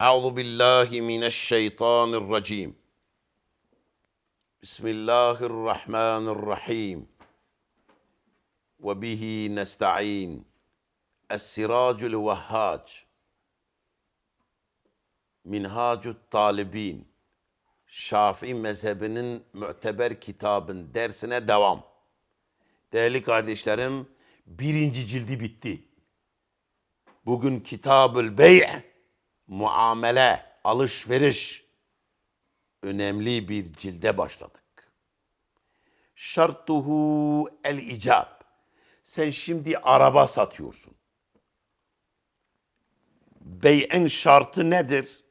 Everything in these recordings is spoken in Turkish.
أعوذ بالله من الشيطان الرجيم بسم الله الرحمن الرحيم وبه نستعين السراج الوهاج Minhacü Talibin Şafii mezhebinin müteber kitabın dersine devam. Değerli kardeşlerim, birinci cildi bitti. Bugün Kitabül Bey' muamele, alışveriş önemli bir cilde başladık. Şartuhu el icab. Sen şimdi araba satıyorsun. Bey'in şartı nedir?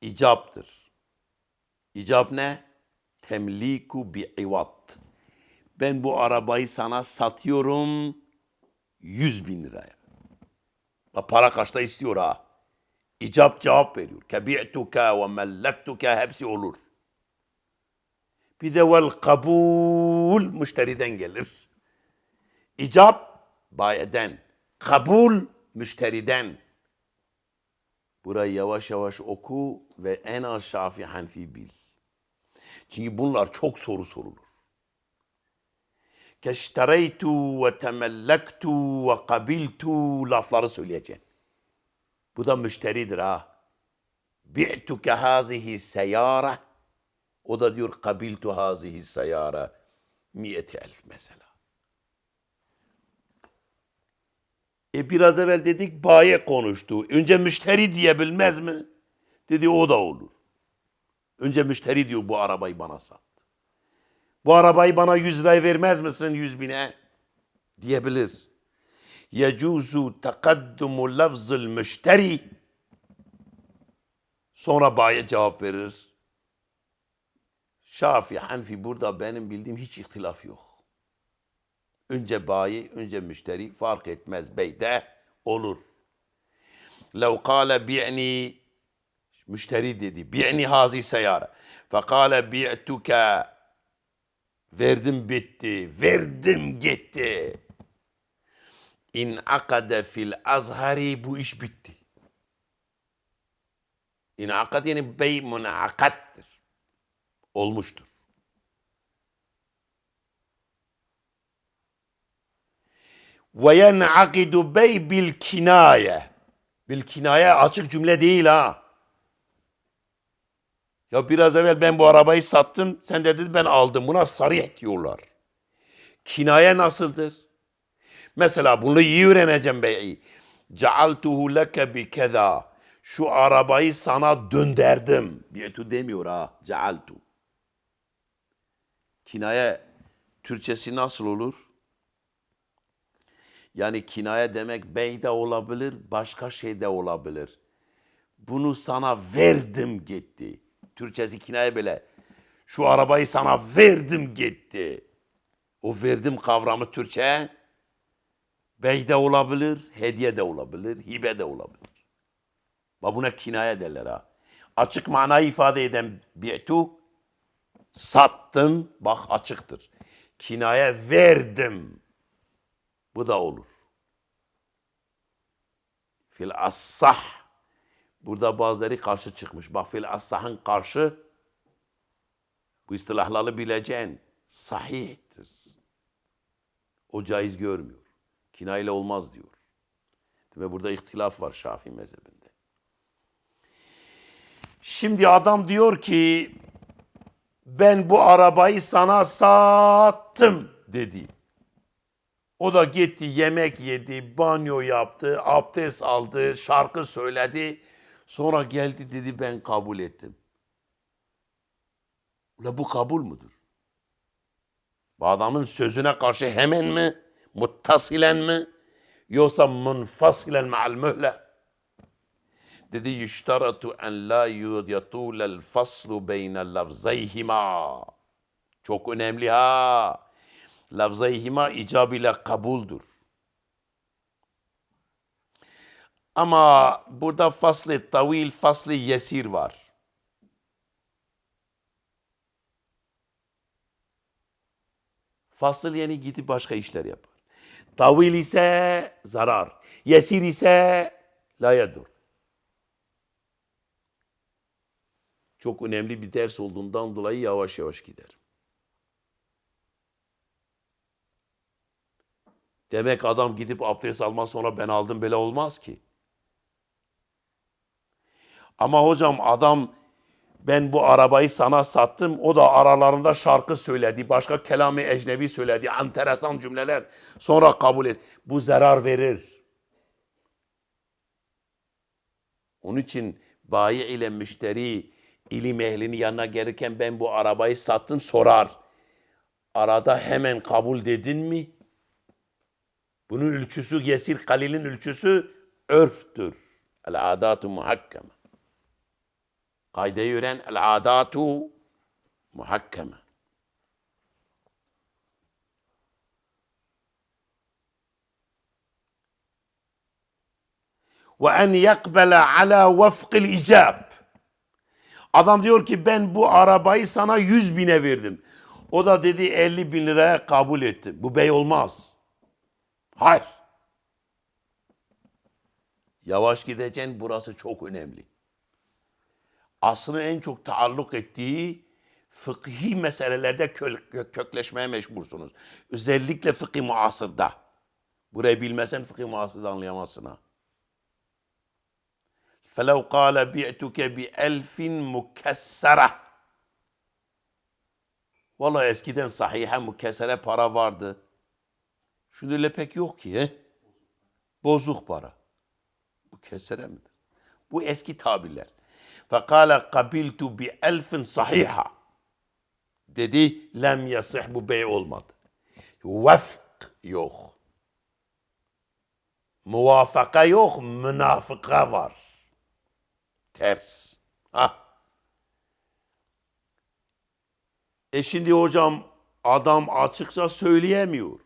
İcaptır. İcap ne? Temliku bi ivat. Ben bu arabayı sana satıyorum 100 bin liraya. Bak para kaçta istiyor ha. İcap cevap veriyor. Kebi'tuka ve mellektuka hepsi olur. Bir de vel kabul müşteriden gelir. İcap bayeden. Kabul müşteriden. Burayı yavaş yavaş oku ve en az Şafii Hanfi bil. Çünkü bunlar çok soru sorulur. Keştereytu ve temellektu ve kabiltu lafları söyleyeceksin. Bu da müşteridir ha. Bi'tuke hazihi seyara. O da diyor kabiltu hazihi seyara. Miyeti elf mesela. E biraz evvel dedik baye konuştu. Önce müşteri diyebilmez mi? Dedi o da olur. Önce müşteri diyor bu arabayı bana sat. Bu arabayı bana 100 liraya vermez misin 100 bine? Diyebilir. Yecuzu tekaddumu lafzıl müşteri. Sonra baye cevap verir. Şafi, Hanfi burada benim bildiğim hiç ihtilaf yok. Önce bayi, önce müşteri fark etmez beyde olur. Lev kâle bi'ni müşteri dedi. Bi'ni hazi seyara. Fekâle bi'tuke verdim bitti. Verdim gitti. İn akade fil azhari bu iş bitti. İn akad yani bey münakattır. Olmuştur. Ve yen'akidu bey bil kinaye. Bil kinaye açık cümle değil ha. Ya biraz evvel ben bu arabayı sattım, sen de dedin ben aldım. Buna sarih diyorlar. Kinaye nasıldır? Mesela bunu iyi öğreneceğim beyi. Cealtuhu leke bi keza. Şu arabayı sana dönderdim. Biyetu demiyor ha. Cealtu. Kinaye Türkçesi nasıl olur? Yani kinaye demek bey de olabilir, başka şey de olabilir. Bunu sana verdim gitti. Türkçesi kinaye böyle. Şu arabayı sana verdim gitti. O verdim kavramı Türkçe bey de olabilir, hediye de olabilir, hibe de olabilir. Bak buna kinaye derler ha. Açık manayı ifade eden bi'tu sattım, bak açıktır. Kinaye verdim. Bu da olur. Fil assah. Burada bazıları karşı çıkmış. Bak fil assahın karşı bu istilahları bileceğin sahihtir. O caiz görmüyor. Kinayla olmaz diyor. Ve burada ihtilaf var Şafii mezhebinde. Şimdi adam diyor ki ben bu arabayı sana sattım dedi. O da gitti yemek yedi, banyo yaptı, abdest aldı, şarkı söyledi. Sonra geldi dedi ben kabul ettim. Ula bu kabul mudur? Bu adamın sözüne karşı hemen mi, muttasilen mi, yoksa munfasilen ma'al mühle? Dedi yüştaratu en la yatulel faslu beynel lafzayhima. Çok önemli ha. Lafzayhima icab ile kabuldur. Ama burada faslı tavil, faslı yesir var. Fasıl yani gidip başka işler yapar. Tavil ise zarar. Yesir ise la yadur. çok önemli bir ders olduğundan dolayı yavaş yavaş giderim. Demek adam gidip abdest almaz sonra ben aldım böyle olmaz ki. Ama hocam adam ben bu arabayı sana sattım. O da aralarında şarkı söyledi. Başka kelamı ecnebi söyledi. Enteresan cümleler. Sonra kabul et. Bu zarar verir. Onun için bayi ile müşteri ilim ehlinin yanına gelirken ben bu arabayı sattım sorar. Arada hemen kabul dedin mi? Bunun ölçüsü yesir kalilin ölçüsü örftür. El adatu muhakkeme. Kaydeyi öğren. El adatu muhakkeme. Ve en yakbele ala vefkil icab. Adam diyor ki ben bu arabayı sana 100 bine verdim. O da dedi 50 bin liraya kabul etti. Bu bey olmaz. Hayır. Yavaş gideceksin burası çok önemli Aslında en çok taalluk ettiği fıkhi meselelerde kö- kö- kökleşmeye meşgulsunuz. Özellikle fıkhi muasırda. Burayı bilmesen fıkhi muasırda anlayamazsın ha. فَلَوْ قَالَ بِعْتُكَ بِأَلْفٍ مُكَسَّرَةٍ Vallahi eskiden sahihe mukessere para vardı. Şimdi öyle pek yok ki. He? Bozuk para. Bu kesere midir? Bu eski tabirler. Fekale kabiltu bi elfin sahiha. Dedi lem yasih bu bey olmadı. Vefk yok. Muvafaka yok, münafıka var. Ters. Ha. E şimdi hocam adam açıkça söyleyemiyor.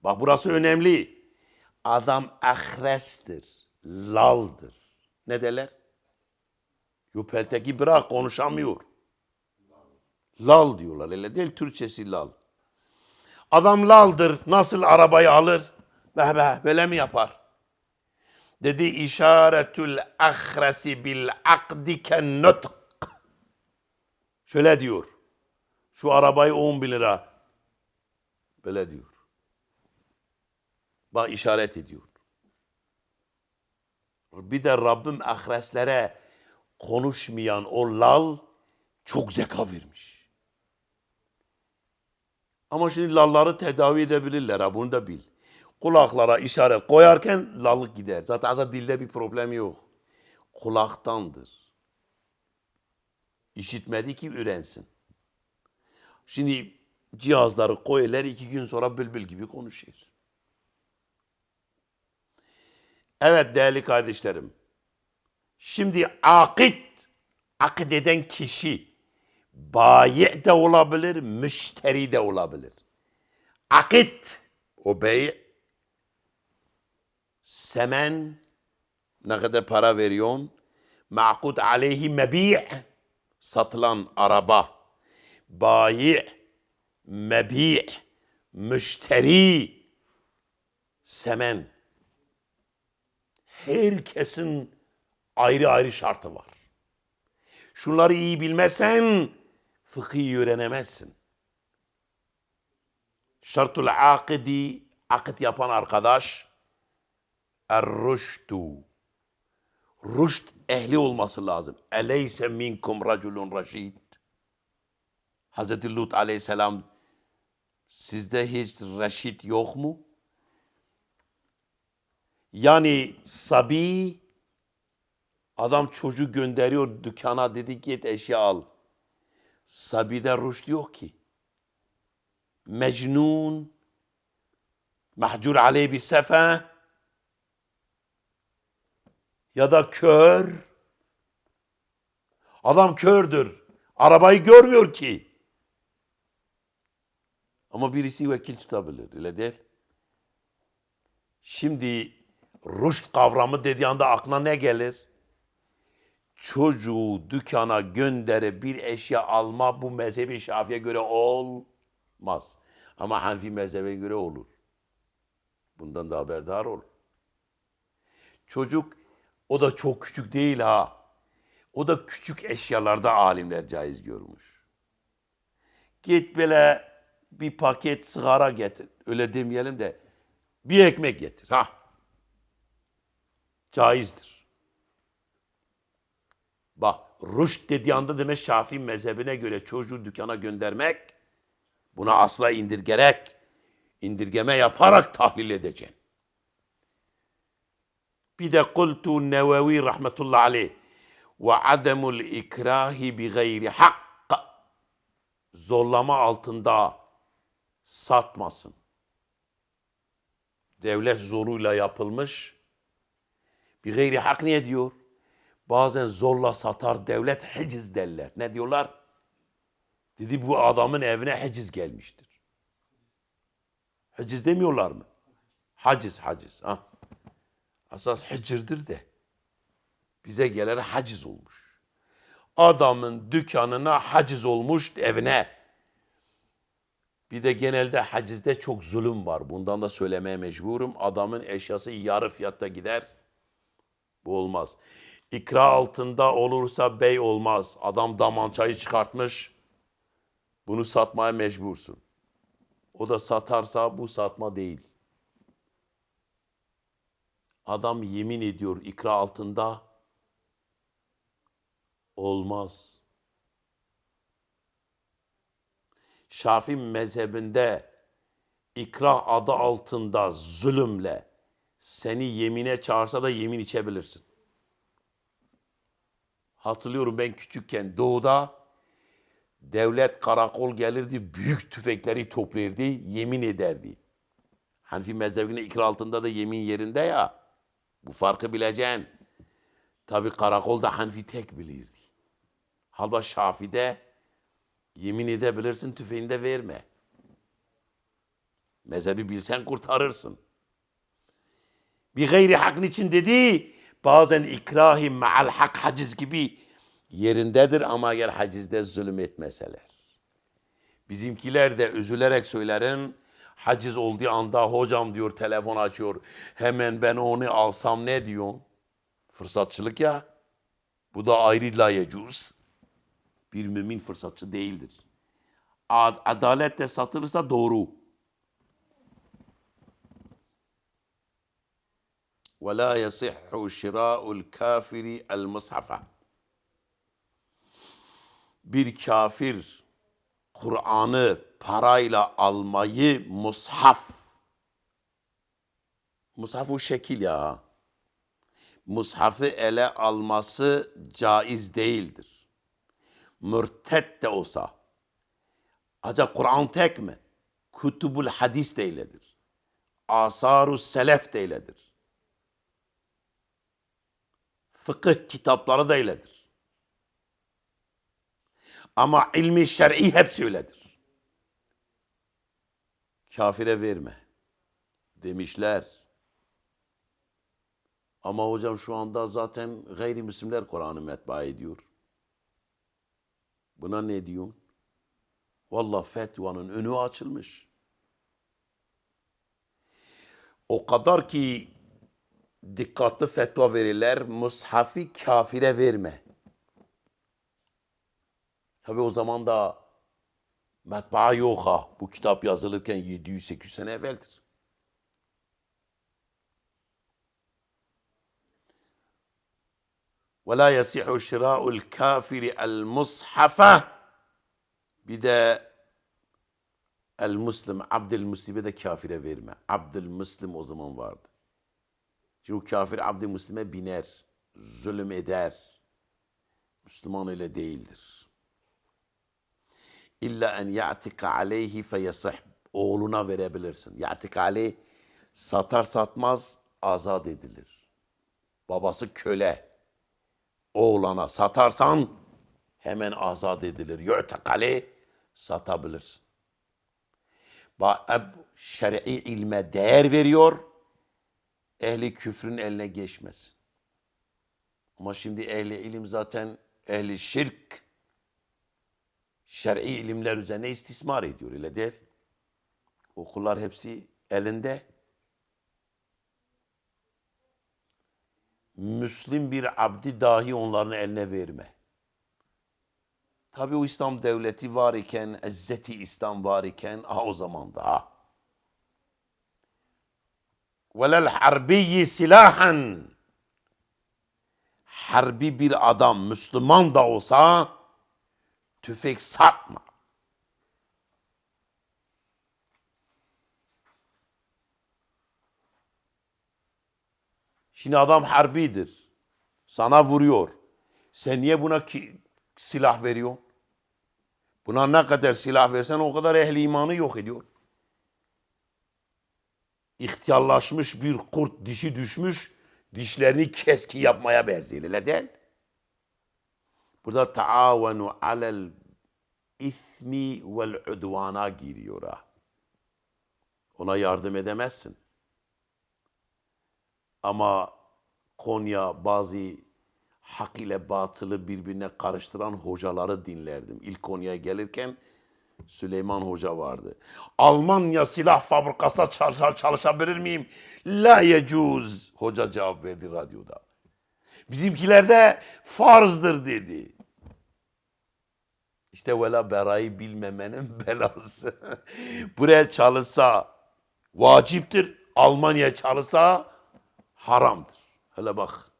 Bak burası önemli. Adam ahrestir, laldır. Ne derler? Yupelteki bırak konuşamıyor. Lal diyorlar öyle değil Türkçesi lal. Adam laldır. Nasıl arabayı alır? Be be böyle mi yapar? Dedi işaretül ahresi bil akdi ken nutk. Şöyle diyor. Şu arabayı 10 bin lira. Böyle diyor. Bak işaret ediyor. Bir de Rabbim ahreslere konuşmayan o lal çok zeka vermiş. Ama şimdi lalları tedavi edebilirler ha bunu da bil. Kulaklara işaret koyarken lallık gider. Zaten aslında dilde bir problem yok. Kulaktandır. İşitmedi ki öğrensin. Şimdi cihazları koyarlar iki gün sonra bülbül gibi konuşuyor. Evet değerli kardeşlerim. Şimdi akit, akit eden kişi bayi de olabilir, müşteri de olabilir. Akit, o bey, semen, ne kadar para veriyorsun? Ma'kut aleyhi mebi' satılan araba. Bayi, mebi' müşteri, semen. Herkesin ayrı ayrı şartı var. Şunları iyi bilmesen fıkhi öğrenemezsin. Şartul akidi, akit yapan arkadaş er-rüştü. Rüşt ehli olması lazım. Eleyse minkum raculun raşid. Hazreti Lut aleyhisselam sizde hiç reşit yok mu? Yani sabi adam çocuğu gönderiyor dükkana dedi git eşya al. Sabide rüşt yok ki. Mecnun mahcur aleyh bir sefe ya da kör adam kördür. Arabayı görmüyor ki. Ama birisi vekil tutabilir. Öyle değil. Şimdi rüşt kavramı dediği anda aklına ne gelir? Çocuğu dükkana gönderip bir eşya alma bu mezhebi şafiye göre olmaz. Ama Hanefi mezhebe göre olur. Bundan da haberdar ol. Çocuk o da çok küçük değil ha. O da küçük eşyalarda alimler caiz görmüş. Git böyle bir paket sigara getir. Öyle demeyelim de bir ekmek getir. Ha. Caizdir. Bak ruş dediği anda demek Şafii mezhebine göre çocuğu dükkana göndermek buna asla indirgerek indirgeme yaparak tahlil edeceksin. Bir de kultu nevevi rahmetullahi aleyh ve ademul ikrahi bi gayri hak zorlama altında satmasın. Devlet zoruyla yapılmış. Bir gayri hak ne diyor? Bazen zorla satar devlet heciz derler. Ne diyorlar? Dedi bu adamın evine heciz gelmiştir. Heciz demiyorlar mı? Haciz, haciz. Ha. Asas hicirdir de. Bize gelir haciz olmuş. Adamın dükkanına haciz olmuş evine. Bir de genelde hacizde çok zulüm var. Bundan da söylemeye mecburum. Adamın eşyası yarı fiyatta gider. Bu olmaz. İkra altında olursa bey olmaz. Adam damançayı çıkartmış. Bunu satmaya mecbursun. O da satarsa bu satma değil. Adam yemin ediyor ikra altında olmaz. Şafii mezhebinde ikra adı altında zulümle seni yemine çağırsa da yemin içebilirsin. Hatırlıyorum ben küçükken doğuda devlet karakol gelirdi, büyük tüfekleri toplardı, yemin ederdi. Hanifi mezhebine ikra altında da yemin yerinde ya. Bu farkı bileceksin. Tabi karakolda Hanifi tek bilirdi. Halbuki Şafi'de yemin edebilirsin tüfeğini de verme. Mezhebi bilsen kurtarırsın. Bir gayri hakkın için dedi, bazen ikrahi ma'al hak haciz gibi yerindedir ama eğer hacizde zulüm etmeseler. Bizimkiler de üzülerek söylerim, haciz olduğu anda hocam diyor telefon açıyor. Hemen ben onu alsam ne diyorsun? Fırsatçılık ya. Bu da ayrı la yecuz. Bir mümin fırsatçı değildir. Ad- Adalet satılırsa doğru. ve la yasihhu şira'ul kafiri el mushafa. Bir kafir Kur'an'ı parayla almayı mushaf. Mushafu şekil ya. Mushafı ele alması caiz değildir. Mürtet de olsa. Acaba Kur'an tek mi? Kutubul hadis de eyledir. Asarus selef de. Fıkıh kitapları da eyledir. Ama ilmi şer'i hepsi öyledir. Kafire verme demişler. Ama hocam şu anda zaten gayrimüslimler Kur'an'ı metbaa ediyor. Buna ne diyorsun? Vallahi fetvanın önü açılmış. O kadar ki dikkatli fetva verirler, mushafi kafire verme. Tabi o zaman da matbaa yok ha. Bu kitap yazılırken 700-800 sene evveldir. وَلَا يَسِحُ شِرَاءُ الْكَافِرِ الْمُصْحَفَ Bir de El-Müslim, Abdülmüslim'e de kafire verme. Abdülmüslim o zaman vardı. Çünkü o kafir Abdülmüslim'e biner, zulüm eder. Müslüman öyle değildir. İlla en ya'tika aleyhi feyasih. Oğluna verebilirsin. Ya'tika aleyh satar satmaz azat edilir. Babası köle. Oğlana satarsan hemen azat edilir. Yu'tak aleyh satabilirsin. Ba- Şer'i ilme değer veriyor. Ehli küfrün eline geçmez. Ama şimdi ehli ilim zaten ehli şirk şer'i ilimler üzerine istismar ediyor öyle der. Okullar hepsi elinde. Müslim bir abdi dahi onların eline verme. Tabi o İslam devleti var iken, ezzeti İslam var iken, ha o zaman da ha. Velel harbiyyi silahan. Harbi bir adam, Müslüman da olsa tüfek satma. Şimdi adam harbidir. Sana vuruyor. Sen niye buna ki, silah veriyorsun? Buna ne kadar silah versen o kadar ehli imanı yok ediyor. İhtiyarlaşmış bir kurt dişi düşmüş, dişlerini keski yapmaya benziyor. Öyle değil. Burada taavenu alel ismi vel udvana giriyor ha. Ona yardım edemezsin. Ama Konya bazı hak ile batılı birbirine karıştıran hocaları dinlerdim. İlk Konya'ya gelirken Süleyman Hoca vardı. Almanya silah fabrikasında çalışa- çalışabilir miyim? La yecuz. Hoca cevap verdi radyoda. Bizimkilerde farzdır dedi. İşte vela berayı bilmemenin belası. Buraya çalışsa vaciptir. Almanya çalışsa haramdır. Hele bak.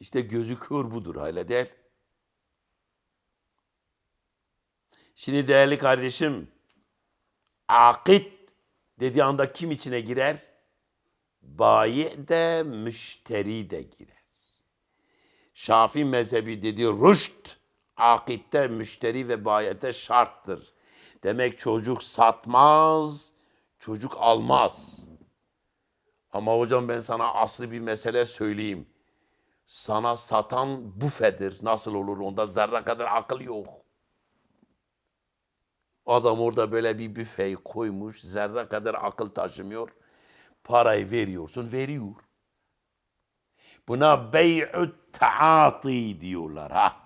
İşte gözü kör budur öyle değil. Şimdi değerli kardeşim, akit dediği anda kim içine girer? Bayi de müşteri de girer. Şafi mezhebi dediği rüşt, akitte müşteri ve bayete şarttır. Demek çocuk satmaz, çocuk almaz. Ama hocam ben sana aslı bir mesele söyleyeyim. Sana satan büfedir. Nasıl olur onda zerre kadar akıl yok. Adam orada böyle bir büfeyi koymuş. Zerre kadar akıl taşımıyor. Parayı veriyorsun, veriyor. Buna bey'ü taati diyorlar ha.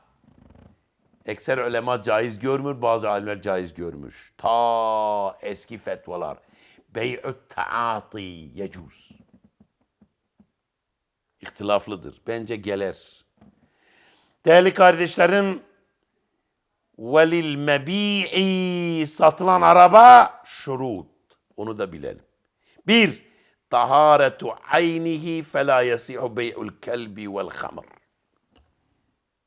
Ekser ulema caiz görmür, bazı alimler caiz görmüş. Ta eski fetvalar. Bey'ü taati yecuz. İhtilaflıdır. Bence gelir. Değerli kardeşlerim, velil mebi'i satılan araba şurut. Onu da bilelim. Bir, taharetu aynihi felâ yasihu bey'ul kelbi vel hamr.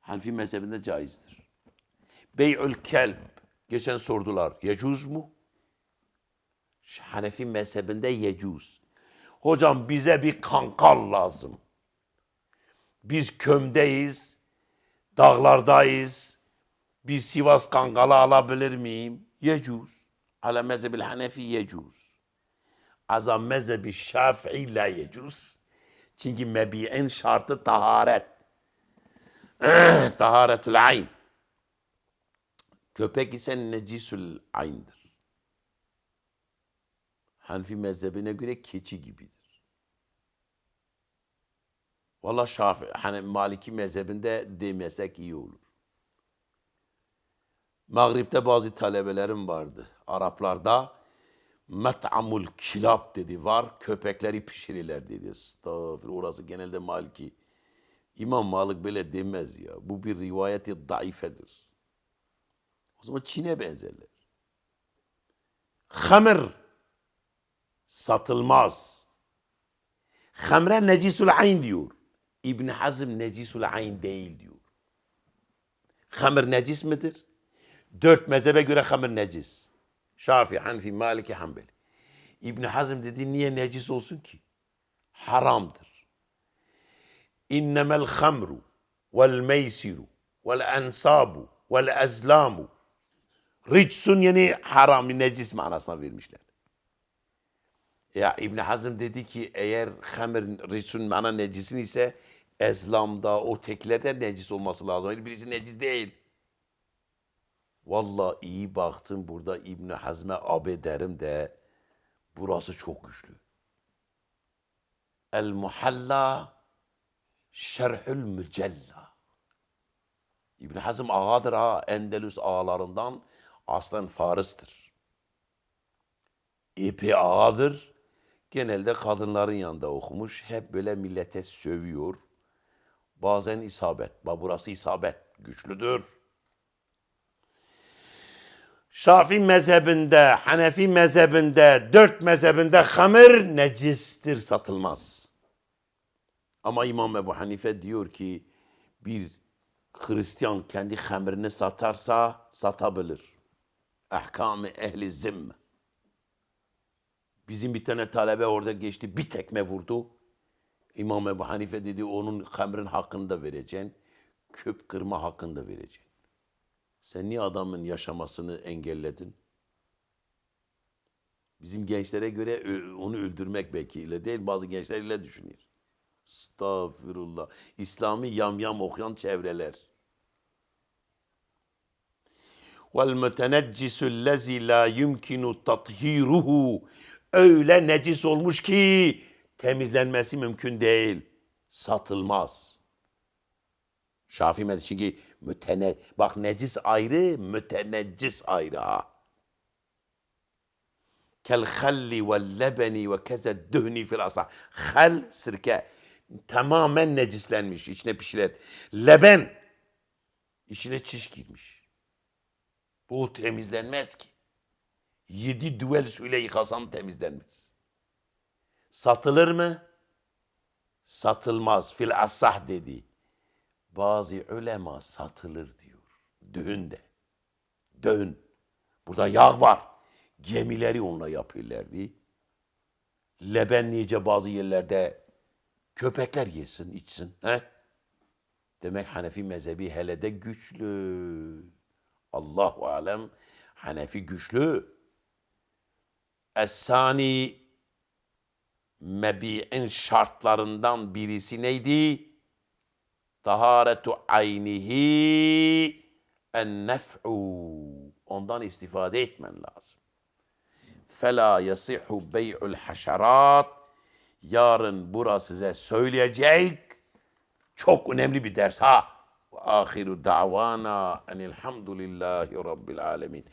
Hanfi mezhebinde caizdir. Bey'ül kelb. Geçen sordular. Yecuz mu? Hanefi mezhebinde yecuz. Hocam bize bir kankal lazım. Biz kömdeyiz, dağlardayız. Bir Sivas kankalı alabilir miyim? Yecuz. Ala mezhebil hanefi yecuz. Azam mezhebi şafii la yecuz. Çünkü mebi'in şartı taharet. Taharetül ayn. Köpek ise necisül ayn'dir. Hanfi mezhebine göre keçi gibidir. Valla Şafi, hani Maliki mezhebinde demesek iyi olur. Mağrib'de bazı talebelerim vardı. Araplarda met'amul kilap dedi var. Köpekleri pişirirler dedi. Estağfurullah. Orası genelde Maliki. İmam Malik böyle demez ya. Bu bir rivayeti daifedir. O zaman Çin'e benzerler. Hamr satılmaz. Hamre necisül ayn diyor. İbn Hazm necisül ayn değil diyor. Hamr necis midir? Dört mezhebe göre hamr necis. Şafii, Hanfi, Maliki, Hanbeli. İbn Hazm dedi niye necis olsun ki? Haramdır. İnnemel hamru vel meysiru vel ensabu vel ezlamu ricsun yani haram, necis manasına vermişler. Ya İbn Hazm dedi ki eğer hamir ricsun mana necisin ise ezlamda o teklerde necis olması lazım. Birisi necis değil. Vallahi iyi baktım burada İbn Hazm'e abe derim de burası çok güçlü. El Muhalla Şerhül Mücella. İbn Hazm ağadır ha. Endelüs ağalarından aslen Faris'tir. İpi ağadır. Genelde kadınların yanında okumuş. Hep böyle millete sövüyor. Bazen isabet. Burası isabet. Güçlüdür. Şafi mezhebinde, Hanefi mezhebinde, dört mezhebinde hamır necistir, satılmaz. Ama İmam Ebu Hanife diyor ki bir Hristiyan kendi hamirini satarsa satabilir. Ahkam-ı ehli zimme. Bizim bir tane talebe orada geçti bir tekme vurdu. İmam Ebu Hanife dedi onun hamrin hakkını da vereceksin. Küp kırma hakkını da vereceksin. Sen niye adamın yaşamasını engelledin? Bizim gençlere göre ö- onu öldürmek belki ile değil bazı gençler ile düşünüyor. Estağfirullah. İslami yamyam okuyan çevreler. وَالْمُتَنَجِّسُ الَّذِي لَا يُمْكِنُ تَطْهِيرُهُ Öyle necis olmuş ki temizlenmesi mümkün değil. Satılmaz. Şafii mezhebi çünkü mütene bak necis ayrı, müteneccis ayrı ha. Kel halli vel lebeni ve keze dühni fil asah. Hal sirke tamamen necislenmiş. içine pişiren. Leben içine çiş girmiş. Bu temizlenmez ki. Yedi düvel suyla yıkasam temizlenmez. Satılır mı? Satılmaz. Fil asah dedi. Bazı ulema satılır diyor. Düğünde. Dön. Burada yağ var. Gemileri onunla yapıyorlardı. Leben nice bazı yerlerde köpekler yesin, içsin. He? Demek Hanefi mezhebi hele de güçlü. Allahu alem Hanefi güçlü. Es-sani mebi'in şartlarından birisi neydi? Taharetu aynihi en nef'u. Ondan istifade etmen lazım. Fela yasihu bey'ul haşerat. Yarın burası size söyleyecek çok önemli bir ders ha. Ahiru davana enilhamdülillahi rabbil alemin.